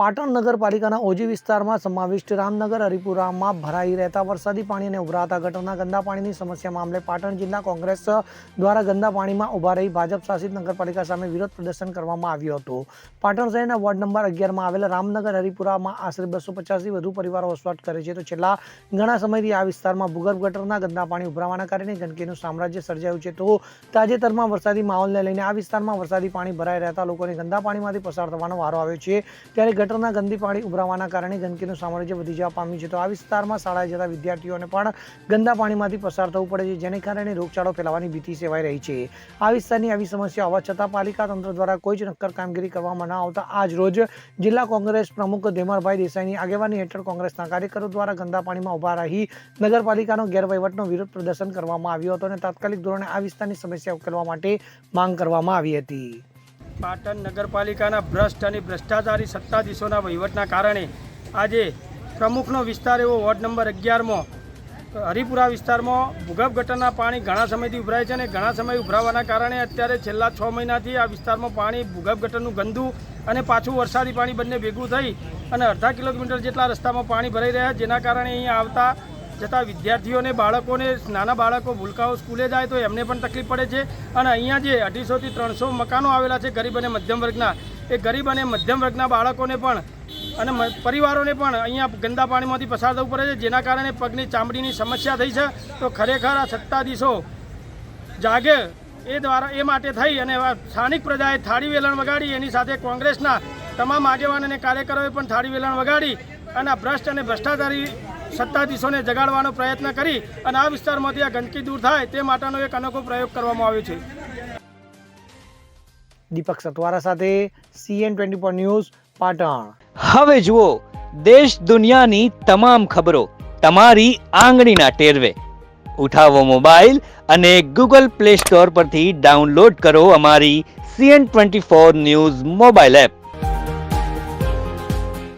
પાટણ નગરપાલિકાના ઓજી વિસ્તારમાં સમાવિષ્ટ રામનગર હરિપુરામાં ભરાઈ રહેતા વરસાદી પાણી અને ઉભરાતા ગટરના ગંદા પાણીની સમસ્યા મામલે પાટણ જિલ્લા કોંગ્રેસ દ્વારા ગંદા પાણીમાં ઊભા રહી ભાજપ શાસિત નગરપાલિકા સામે વિરોધ પ્રદર્શન કરવામાં આવ્યું હતું. પાટણ શહેરના વોર્ડ નંબર અગિયારમાં આવેલા રામનગર હરિપુરામાં આશરે બસો પચાસથી વધુ પરિવારો વસવાટ કરે છે. તો છેલ્લા ઘણા સમયથી આ વિસ્તારમાં ભૂગર્ભ ગટરના ગંદા પાણી ઉભરાવાના કારણે ગંદકીનું સામ્રાજ્ય સર્જાયું છે. તો તાજેતરમાં વરસાદી માહોલને લઈને આ વિસ્તારમાં વરસાદી પાણી ભરાઈ રહેતા લોકોને ગંદા પાણીમાંથી પસાર થવાનો વારો આવ્યો છે. ત્યારે ગટરના ગંદી પાણી ઉભરાવાના કારણે ગંદકીનું સામ્રાજ્ય વધી જવા પામ્યું છે. તો આ વિસ્તારમાં શાળાએ જતા વિદ્યાર્થીઓને પણ ગંદા પાણીમાંથી પસાર થવું પડે છે, જેને કારણે રોગચાળો ફેલાવાની ભીતિ સેવાઈ રહી છે. આ વિસ્તારની આવી સમસ્યા હોવા છતાં પાલિકા તંત્ર દ્વારા કોઈ જ નક્કર કામગીરી કરવામાં ન આવતા આજ રોજ જિલ્લા કોંગ્રેસ પ્રમુખ ધેમરભાઈ દેસાઈની આગેવાની હેઠળ કોંગ્રેસના કાર્યકરો દ્વારા ગંદા પાણીમાં ઊભા રહી નગરપાલિકાનો ગેરવહીવટનો વિરોધ પ્રદર્શન કરવામાં આવ્યો હતો અને તાત્કાલિક ધોરણે આ વિસ્તારની સમસ્યા ઉકેલવા માટે માંગ કરવામાં આવી હતી. પાટણ નગરપાલિકાના ભ્રષ્ટ અને ભ્રષ્ટાચારી સત્તાધીશોના વહીવટના કારણે આજે પ્રમુખનો વિસ્તાર એવો વોર્ડ નંબર અગિયારમાં, હરિપુરા વિસ્તારમાં ભૂગર્ભ ગટરના પાણી ઘણા સમયથી ઉભરાય છે અને ઘણા સમય ઉભરાવાના કારણે અત્યારે છેલ્લા છ મહિનાથી આ વિસ્તારમાં પાણી, ભૂગર્ભ ગટરનું ગંદુ અને પાછું વરસાદી પાણી બંને ભેગું થઈ અને અડધા કિલોમીટર જેટલા રસ્તામાં પાણી ભરાઈ રહ્યા, જેના કારણે અહીં આવતા જતા વિદ્યાર્થીઓને, બાળકોને, નાના બાળકો ભૂલકાઓ સ્કૂલે જાય તો એમને પણ તકલીફ પડે છે. અને અહીંયા જે અઢીસોથી ત્રણસો મકાનો આવેલા છે ગરીબ અને મધ્યમ વર્ગના, એ ગરીબ અને મધ્યમ વર્ગના બાળકોને પણ અને પરિવારોને પણ અહીંયા ગંદા પાણીમાંથી પસાર થવું પડે છે, જેના કારણે પગની ચામડીની સમસ્યા થઈ છે. તો ખરેખર આ સત્તાધીશો જાગે એ દ્વારા, એ માટે થઈ અને સ્થાનિક પ્રજાએ થાળી વેલણ વગાડી, એની સાથે કોંગ્રેસના તમામ આગેવાન અને કાર્યકરોએ પણ થાળી વેલણ વગાડી અને ભ્રષ્ટ અને ભ્રષ્ટાચારી સત્તાધીશોને જગાડવાનો પ્રયત્ન કરી અને આ વિસ્તારમાંથી આ ગંદકી દૂર થાય તે માટેનો એક અનોખો પ્રયોગ કરવામાં આવ્યો છે. દીપક સતવારા સાથે CN twenty four news Patan. હવે જુઓ દેશ દુનિયાની તમામ ખબરો તમારી આંગળીના ટેરવે. ઉઠાવો મોબાઈલ અને ગૂગલ પ્લે સ્ટોર પરથી ડાઉનલોડ કરો અમારી CN twenty four news mobile app.